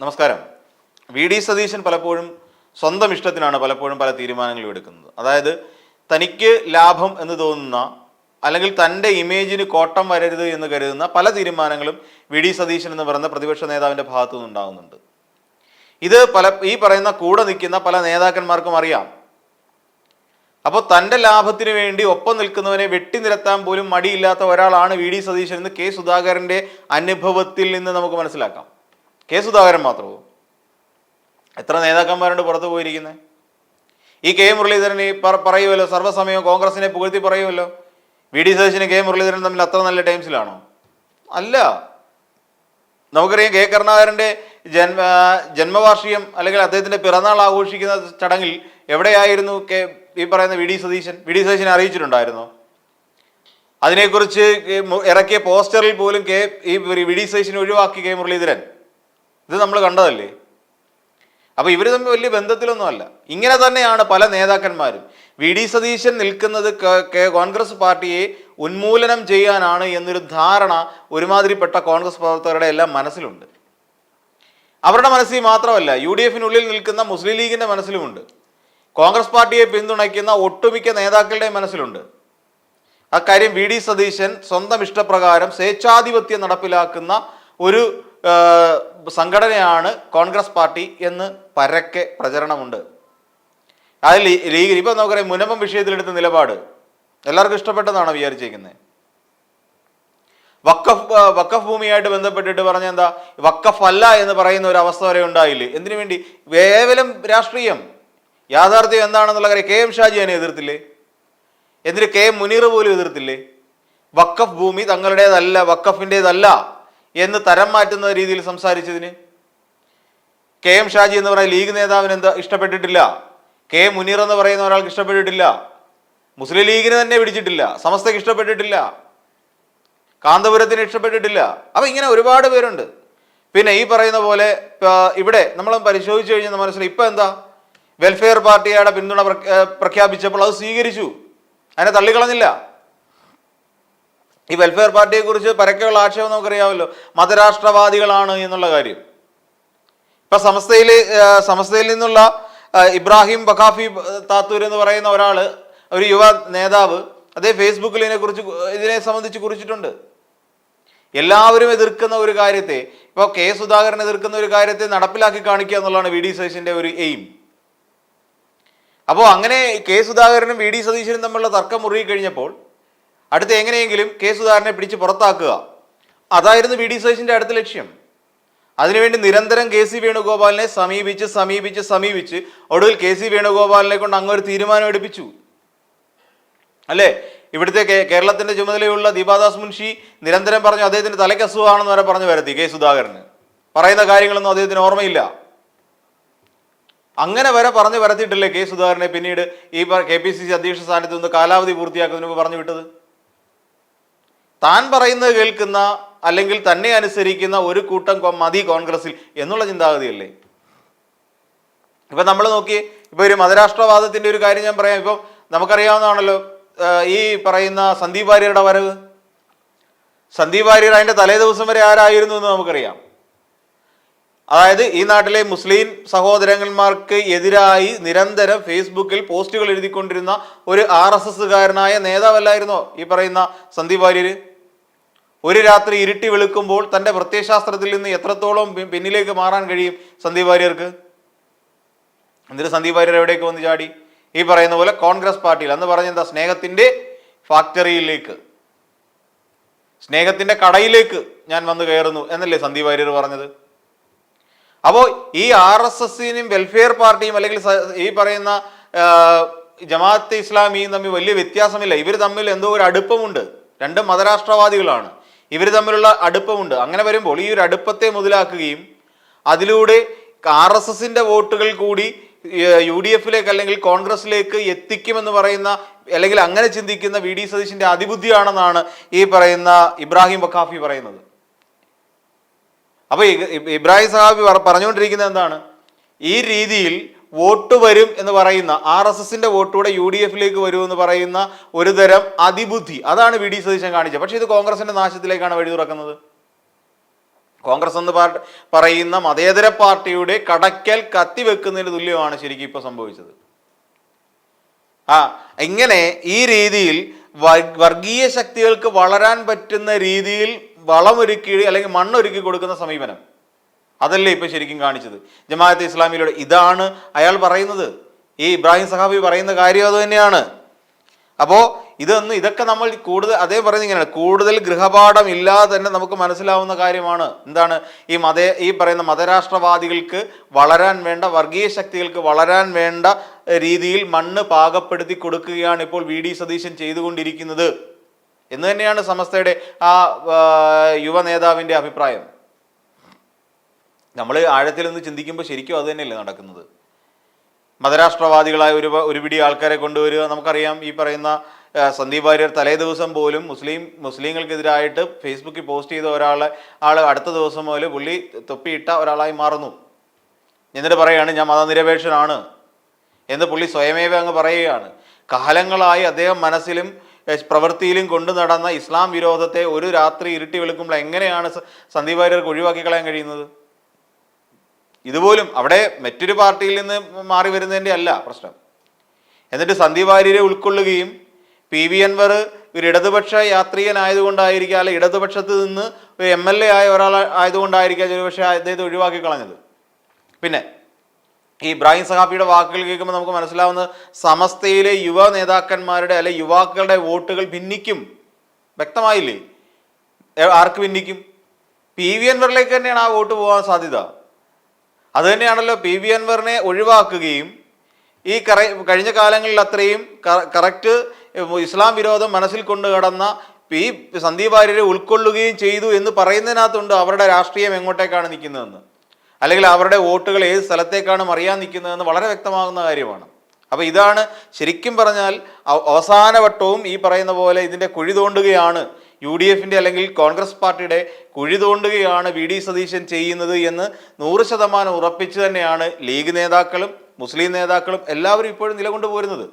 നമസ്കാരം. V D Satheesan പലപ്പോഴും സ്വന്തം ഇഷ്ടത്തിനാണ് പലപ്പോഴും പല തീരുമാനങ്ങളും എടുക്കുന്നത്. അതായത് തനിക്ക് ലാഭം എന്ന് തോന്നുന്ന അല്ലെങ്കിൽ തന്റെ ഇമേജിന് കോട്ടം വരരുത് എന്ന് കരുതുന്ന പല തീരുമാനങ്ങളും വി ഡി സതീശൻ എന്ന് പറയുന്ന പ്രതിപക്ഷ നേതാവിന്റെ ഭാഗത്തു നിന്നുണ്ടാകുന്നുണ്ട് ഇത് പല ഈ പറയുന്ന കൂടെ നിൽക്കുന്ന പല നേതാക്കന്മാർക്കും അറിയാം. അപ്പോൾ തന്റെ ലാഭത്തിന് വേണ്ടി ഒപ്പം നിൽക്കുന്നവനെ വെട്ടി നിരത്താൻ പോലും മടിയില്ലാത്ത ഒരാളാണ് വി ഡി സതീശൻ എന്ന് കെ സുധാകരന്റെ അനുഭവത്തിൽ നിന്ന് നമുക്ക് മനസ്സിലാക്കാം. കെ സുധാകരൻ മാത്രമോ എത്ര നേതാക്കന്മാരുണ്ട് പുറത്തു പോയിരിക്കുന്നത്? ഈ കെ മുരളീധരൻ ഈ പറ- പറയുമല്ലോ സർവസമയം കോൺഗ്രസിനെ പുകഴ്ത്തി പറയുമല്ലോ. വി ഡി സതീശനും കെ മുരളീധരൻ തമ്മിൽ അത്ര നല്ല ടൈംസിലാണോ? അല്ല. നമുക്കറിയാം കെ കരുണാകരന്റെ ജന്മ ജന്മവാർഷികം അല്ലെങ്കിൽ അദ്ദേഹത്തിന്റെ പിറന്നാൾ ആഘോഷിക്കുന്ന ചടങ്ങിൽ എവിടെയായിരുന്നു കെ ഈ പറയുന്ന V D Satheesan? V D സതീശനെ അറിയിച്ചിട്ടുണ്ടായിരുന്നോ? അതിനെക്കുറിച്ച് ഇറക്കിയ പോസ്റ്ററിൽ പോലും കെ ഈ വി ഡി സതീശനെ ഒഴിവാക്കി കെ മുരളീധരൻ. ഇത് നമ്മൾ കണ്ടതല്ലേ? അപ്പൊ ഇവർ തമ്മിൽ വലിയ ബന്ധത്തിലൊന്നുമല്ല. ഇങ്ങനെ തന്നെയാണ് പല നേതാക്കന്മാരും. വി ഡി സതീശൻ നിൽക്കുന്നത് കോൺഗ്രസ് പാർട്ടിയെ ഉന്മൂലനം ചെയ്യാനാണ് എന്നൊരു ധാരണ ഒരുമാതിരിപ്പെട്ട കോൺഗ്രസ് പ്രവർത്തകരുടെ എല്ലാം മനസ്സിലുണ്ട്. അവരുടെ മനസ്സിൽ മാത്രമല്ല യു ഡി എഫിനുള്ളിൽ നിൽക്കുന്ന മുസ്ലിം ലീഗിന്റെ മനസ്സിലുമുണ്ട്. കോൺഗ്രസ് പാർട്ടിയെ പിന്തുണയ്ക്കുന്ന ഒട്ടുമിക്ക നേതാക്കളുടെയും മനസ്സിലുണ്ട്. അക്കാര്യം വി ഡി സതീശൻ സ്വന്തം ഇഷ്ടപ്രകാരം സ്വേച്ഛാധിപത്യം നടപ്പിലാക്കുന്ന ഒരു സംഘടനയാണ് കോൺഗ്രസ് പാർട്ടി എന്ന് പരക്കെ പ്രചരണമുണ്ട്. അതിൽ ലീഗ് ഇപ്പം നമുക്കറിയാം മുനമ്പം വിഷയത്തിലെടുത്ത നിലപാട്. എല്ലാവർക്കും ഇഷ്ടപ്പെട്ടതാണ് വിചാരിച്ചേക്കുന്നത് വക്കഫ് വക്കഫ് ഭൂമിയായിട്ട് ബന്ധപ്പെട്ടിട്ട് പറഞ്ഞ എന്താ വക്കഫ് അല്ല എന്ന് പറയുന്ന ഒരു അവസ്ഥ വരെ ഉണ്ടായില്ലേ? എന്തിനു വേണ്ടി? കേവലം രാഷ്ട്രീയം. യാഥാർത്ഥ്യം എന്താണെന്നുള്ള കാര്യം കെ എം ഷാജി അതിനെ എതിർത്തില്ലേ? എന്നിട്ട് കെ എം മുനീർ പോലും എതിർത്തില്ലേ? വക്കഫ് ഭൂമി തങ്ങളുടേതല്ല വക്കഫിന്റെതല്ല എന്ന് തരം മാറ്റുന്ന രീതിയിൽ സംസാരിച്ചതിന്? കെ എം ഷാജി എന്ന് പറയുന്ന ലീഗ് നേതാവിന് എന്താ ഇഷ്ടപ്പെട്ടിട്ടില്ല? കെ മുനീർ എന്ന് പറയുന്ന ഒരാൾക്ക് ഇഷ്ടപ്പെട്ടിട്ടില്ല. മുസ്ലിം ലീഗിന് തന്നെ പിടിച്ചിട്ടില്ല. സമസ്തയ്ക്ക് ഇഷ്ടപ്പെട്ടിട്ടില്ല. കാന്തപുരത്തിന് ഇഷ്ടപ്പെട്ടിട്ടില്ല. അപ്പം ഇങ്ങനെ ഒരുപാട് പേരുണ്ട്. പിന്നെ ഈ പറയുന്ന പോലെ ഇവിടെ നമ്മൾ പരിശോധിച്ചു കഴിഞ്ഞാൽ മനസ്സിലായി ഇപ്പം എന്താ? വെൽഫെയർ പാർട്ടിയുടെ പിന്തുണ പ്രഖ്യാ- പ്രഖ്യാപിച്ചപ്പോൾ അത് സ്വീകരിച്ചു. അതിനെ തള്ളിക്കളഞ്ഞില്ല. ഈ വെൽഫെയർ പാർട്ടിയെ കുറിച്ച് പരക്കെയുള്ള ആക്ഷേപം നമുക്കറിയാമല്ലോ. മതരാഷ്ട്രവാദികളാണ് എന്നുള്ള കാര്യം. ഇപ്പൊ സമസ്തയിൽ സമസ്തയിൽ നിന്നുള്ള ഇബ്രാഹിം ബഖാഫി താത്തൂർ എന്ന് പറയുന്ന ഒരാൾ ഒരു യുവ നേതാവ് അതേ ഫേസ്ബുക്കിൽ ഇതിനെ കുറിച്ച് ഇതിനെ സംബന്ധിച്ച് കുറിച്ചിട്ടുണ്ട്. എല്ലാവരും എതിർക്കുന്ന ഒരു കാര്യത്തെ ഇപ്പോൾ കെ സുധാകരൻ എതിർക്കുന്ന ഒരു കാര്യത്തെ നടപ്പിലാക്കി കാണിക്കുക എന്നുള്ളതാണ് വി ഡി സതീശന്റെ ഒരു എയിം. അപ്പോൾ അങ്ങനെ കെ സുധാകരനും വി ഡി സതീശനും തമ്മിലുള്ള തർക്കം മുറുകി കഴിഞ്ഞപ്പോൾ അടുത്ത് എങ്ങനെയെങ്കിലും കെ സുധാകരനെ പിടിച്ച് പുറത്താക്കുക. അതായിരുന്നു വി ഡി സതീശിന്റെ അടുത്ത ലക്ഷ്യം. അതിനുവേണ്ടി നിരന്തരം കെ സി വേണുഗോപാലിനെ സമീപിച്ച് സമീപിച്ച് സമീപിച്ച് ഒടുവിൽ കെ സി വേണുഗോപാലിനെ കൊണ്ട് അങ്ങൊരു തീരുമാനം എടുപ്പിച്ചു. അല്ലേ? ഇവിടുത്തെ കേരളത്തിന്റെ ചുമതലയുള്ള ദീപാദാസ് മുൻഷി നിരന്തരം പറഞ്ഞു അദ്ദേഹത്തിന്റെ തലയ്ക്ക് അസുഖമാണെന്ന് വരെ പറഞ്ഞു വരുത്തി കെ സുധാകരന്. പറയുന്ന കാര്യങ്ങളൊന്നും അദ്ദേഹത്തിന് ഓർമ്മയില്ല. അങ്ങനെ വരെ പറഞ്ഞു വരത്തിയിട്ടില്ലേ കെ സുധാകരനെ പിന്നീട് ഈ കെ പി സി സി അധ്യക്ഷ സ്ഥാനത്ത് നിന്ന് കാലാവധി പൂർത്തിയാക്കുന്നതിന് മുമ്പ് പറഞ്ഞു വിട്ടത്? താൻ പറയുന്നത് കേൾക്കുന്ന അല്ലെങ്കിൽ തന്നെ അനുസരിക്കുന്ന ഒരു കൂട്ടം മതി കോൺഗ്രസിൽ എന്നുള്ള ചിന്താഗതിയല്ലേ? ഇപ്പൊ നമ്മൾ നോക്കി ഇപ്പൊ ഒരു മതരാഷ്ട്രവാദത്തിന്റെ ഒരു കാര്യം ഞാൻ പറയാം. ഇപ്പം നമുക്കറിയാവുന്നതാണല്ലോ ഈ പറയുന്ന സന്ദീപ് വാര്യരുടെ വരവ്. സന്ദീപ് വാര്യർ അതിന്റെ തലേ ദിവസം വരെ ആരായിരുന്നു എന്ന് നമുക്കറിയാം. അതായത് ഈ നാട്ടിലെ മുസ്ലിം സഹോദരന്മാർക്ക് എതിരായി നിരന്തരം ഫേസ്ബുക്കിൽ പോസ്റ്റുകൾ എഴുതിക്കൊണ്ടിരുന്ന ഒരു ആർ എസ് എസ്സുകാരനായ നേതാവല്ലായിരുന്നോ ഈ പറയുന്ന സന്ദീപ് വാര്യര്? ഒരു രാത്രി ഇരുട്ടി വെളുക്കുമ്പോൾ തന്റെ പ്രത്യയശാസ്ത്രത്തിൽ നിന്ന് എത്രത്തോളം പിന്നിലേക്ക് മാറാൻ കഴിയും സന്ദീപ് വാര്യർക്ക്? എന്നിട്ട് സന്ദീപ് വാര്യർ എവിടേക്ക് വന്ന് ചാടി? ഈ പറയുന്ന പോലെ കോൺഗ്രസ് പാർട്ടിയിൽ. അന്ന് പറഞ്ഞ എന്താ? സ്നേഹത്തിന്റെ ഫാക്ടറിയിലേക്ക്. സ്നേഹത്തിന്റെ കടയിലേക്ക് ഞാൻ വന്ന് കയറുന്നു എന്നല്ലേ സന്ദീപ് വാര്യർ പറഞ്ഞത്? അപ്പോൾ ഈ ആർ എസ് എസിനും വെൽഫെയർ പാർട്ടിയും അല്ലെങ്കിൽ ഈ പറയുന്ന ജമാഅത്ത് ഇസ്ലാമിയും തമ്മിൽ വലിയ വ്യത്യാസമില്ല. ഇവർ തമ്മിൽ എന്തോ ഒരു അടുപ്പമുണ്ട്. രണ്ടും മതരാഷ്ട്രവാദികളാണ്. ഇവർ തമ്മിലുള്ള അടുപ്പമുണ്ട്. അങ്ങനെ വരുമ്പോൾ ഈ ഒരു അടുപ്പത്തെ മുതലാക്കുകയും അതിലൂടെ ആർ എസ് എസിന്റെ വോട്ടുകൾ കൂടി യു ഡി എഫിലേക്ക് അല്ലെങ്കിൽ കോൺഗ്രസിലേക്ക് എത്തിക്കുമെന്ന് പറയുന്ന അല്ലെങ്കിൽ അങ്ങനെ ചിന്തിക്കുന്ന വി ഡി സതീശിന്റെ അതിബുദ്ധിയാണെന്നാണ് ഈ പറയുന്ന ഇബ്രാഹിം വഖാഫി പറയുന്നത്. അപ്പൊ ഇ- ഇ- ഇബ്രാഹിം സഹാബി പറഞ്ഞുകൊണ്ടിരിക്കുന്നത് എന്താണ്? ഈ രീതിയിൽ വോട്ട് വരും എന്ന് പറയുന്ന ആർ എസ് എസിന്റെ വോട്ടൂടെ യു ഡി എഫിലേക്ക് വരും എന്ന് പറയുന്ന ഒരു തരം അതിബുദ്ധി. അതാണ് വി ഡി സതീശൻ കാണിച്ചത്. പക്ഷെ ഇത് കോൺഗ്രസിന്റെ നാശത്തിലേക്കാണ് വഴി തുറക്കുന്നത്. കോൺഗ്രസ് എന്ന് പറയുന്ന മതേതര പാർട്ടിയുടെ കടക്കൽ കത്തിവെക്കുന്നതിന് തുല്യമാണ് ശരിക്കും ഇപ്പോൾ സംഭവിച്ചത്. ആ ഇങ്ങനെ ഈ രീതിയിൽ വർഗീയ ശക്തികൾക്ക് വളരാൻ പറ്റുന്ന രീതിയിൽ വളമൊരുക്കി അല്ലെങ്കിൽ മണ്ണൊരുക്കി കൊടുക്കുന്ന സമീപനം. അതല്ലേ ഇപ്പൊ ശരിക്കും കാണിച്ചത്. ജമാഅത്ത് ഇസ്ലാമിയിലൂടെ ഇതാണ് അയാൾ പറയുന്നത്. ഈ ഇബ്രാഹിം സഹാബി പറയുന്ന കാര്യം അത് തന്നെയാണ്. അപ്പോൾ ഇതൊന്നും ഇതൊക്കെ നമ്മൾ കൂടുതൽ അതേ പറയുന്നത് ഇങ്ങനെയാണ്. കൂടുതൽ ഗൃഹപാഠം ഇല്ലാതെ തന്നെ നമുക്ക് മനസ്സിലാവുന്ന കാര്യമാണ്. എന്താണ്? ഈ മത ഈ പറയുന്ന മതരാഷ്ട്രവാദികൾക്ക് വളരാൻ വേണ്ട വർഗീയ ശക്തികൾക്ക് വളരാൻ വേണ്ട രീതിയിൽ മണ്ണ് പാകപ്പെടുത്തി കൊടുക്കുകയാണ് ഇപ്പോൾ വി ഡി സതീശൻ ചെയ്തുകൊണ്ടിരിക്കുന്നത്. എന്ന് തന്നെയാണ് സമസ്തയുടെ ആ യുവ നേതാവിന്റെ അഭിപ്രായം. നമ്മൾ ആഴത്തിൽ നിന്ന് ചിന്തിക്കുമ്പോൾ ശരിക്കും അത് തന്നെയല്ലേ നടക്കുന്നത്. മതരാഷ്ട്രവാദികളായ ഒരു ഒരു പിടി ആൾക്കാരെ കൊണ്ടുവരിക നമുക്കറിയാം. ഈ പറയുന്ന സന്ദീപ് വാര്യർ തലേ ദിവസം പോലും മുസ്ലിം മുസ്ലിങ്ങൾക്കെതിരായിട്ട് ഫേസ്ബുക്കിൽ പോസ്റ്റ് ചെയ്ത ഒരാളെ ആൾ അടുത്ത ദിവസം മുതൽ പുള്ളി തൊപ്പിയിട്ട ഒരാളായി മാറുന്നു. എന്നിട്ട് പറയുകയാണ് ഞാൻ മതനിരപേക്ഷനാണ് എന്ന് പുള്ളി സ്വയമേവ അങ്ങ് പറയുകയാണ്. കാലങ്ങളായി അദ്ദേഹം മനസ്സിലും പ്രവൃത്തിയിലും കൊണ്ടു നടന്ന ഇസ്ലാം വിരോധത്തെ ഒരു രാത്രി ഇരുട്ടി വെളുക്കുമ്പോൾ എങ്ങനെയാണ് സന്ദീപ് വാര്യർക്ക് ഒഴിവാക്കി കളയാൻ കഴിയുന്നത്? ഇതുപോലും അവിടെ മറ്റൊരു പാർട്ടിയിൽ നിന്ന് മാറി വരുന്നതിന്റെ അല്ല പ്രശ്നം. എന്നിട്ട് സന്ദീപ് വാര്യരെ ഉൾക്കൊള്ളുകയും പി വി അൻവർ ഒരു ഇടതുപക്ഷ യാത്രികനായതുകൊണ്ടായിരിക്കാം അല്ലെ ഇടതുപക്ഷത്ത് നിന്ന് ഒരു എം എൽ എ ആയ ഒരാൾ ആയതുകൊണ്ടായിരിക്കാം ഒരുപക്ഷെ അദ്ദേഹത്തെ ഒഴിവാക്കി കളഞ്ഞത്. പിന്നെ ഈ ഇബ്രാഹിം സഹാബിയുടെ വാക്കുകൾ കേൾക്കുമ്പോൾ നമുക്ക് മനസ്സിലാവുന്നത് സമസ്തയിലെ യുവ നേതാക്കന്മാരുടെ അല്ലെ യുവാക്കളുടെ വോട്ടുകൾ ഭിന്നിക്കും. വ്യക്തമായില്ലേ? ആർക്ക് ഭിന്നിക്കും? പി വി അൻവറിലേക്ക് തന്നെയാണ് ആ വോട്ട് പോകാൻ സാധ്യത. അത് തന്നെയാണല്ലോ പി വി അൻവറിനെ ഒഴിവാക്കുകയും ഈ കറ കഴിഞ്ഞ കാലങ്ങളിൽ അത്രയും കറക്റ്റ് ഇസ്ലാം വിരോധം മനസ്സിൽ കൊണ്ടു കടന്ന പി സന്ദീപ് ആര്യരെ ഉൾക്കൊള്ളുകയും ചെയ്തു എന്ന് പറയുന്നതിനകത്തുണ്ട് അവരുടെ രാഷ്ട്രീയം എങ്ങോട്ടേക്കാണ് നിൽക്കുന്നതെന്ന്. അല്ലെങ്കിൽ അവരുടെ വോട്ടുകൾ ഏത് സ്ഥലത്തേക്കാണ് മറിയാൻ നിൽക്കുന്നതെന്ന് വളരെ വ്യക്തമാകുന്ന കാര്യമാണ്. അപ്പോൾ ഇതാണ് ശരിക്കും പറഞ്ഞാൽ അവ- അവസാന വട്ടവും ഈ പറയുന്ന പോലെ ഇതിന്റെ കുഴി തോണ്ടുകയാണ് യു ഡി എഫിന്റെ അല്ലെങ്കിൽ കോൺഗ്രസ് പാർട്ടിയുടെ കുഴി തോണ്ടുകയാണ് വി ഡി സതീശൻ ചെയ്യുന്നത് എന്ന് നൂറ് ശതമാനം ഉറപ്പിച്ച് തന്നെയാണ് ലീഗ് നേതാക്കളും മുസ്ലിം നേതാക്കളും എല്ലാവരും ഇപ്പോഴും നിലകൊണ്ടു പോരുന്നത്